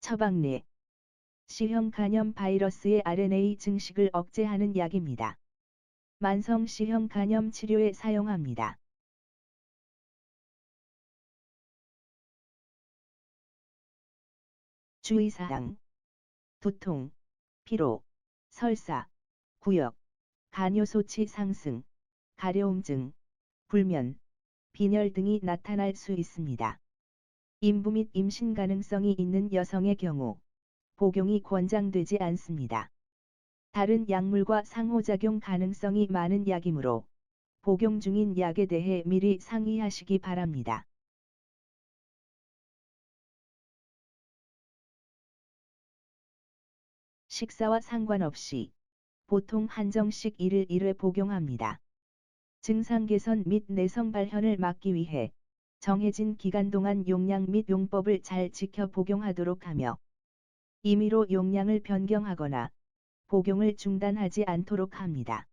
처방리 C형 간염 바이러스의 RNA 증식을 억제하는 약입니다. 만성 C형 간염 치료에 사용합니다. 주의사항 두통, 피로, 설사, 구역, 간요소치 상승, 가려움증, 불면, 빈혈 등이 나타날 수 있습니다. 임부 및 임신 가능성이 있는 여성의 경우 복용이 권장되지 않습니다. 다른 약물과 상호작용 가능성이 많은 약이므로 복용 중인 약에 대해 미리 상의하시기 바랍니다. 식사와 상관없이 보통 한정씩 1일 1회 복용합니다. 증상 개선 및 내성 발현을 막기 위해 정해진 기간 동안 용량 및 용법을 잘 지켜 복용하도록 하며 임의로 용량을 변경하거나 복용을 중단하지 않도록 합니다.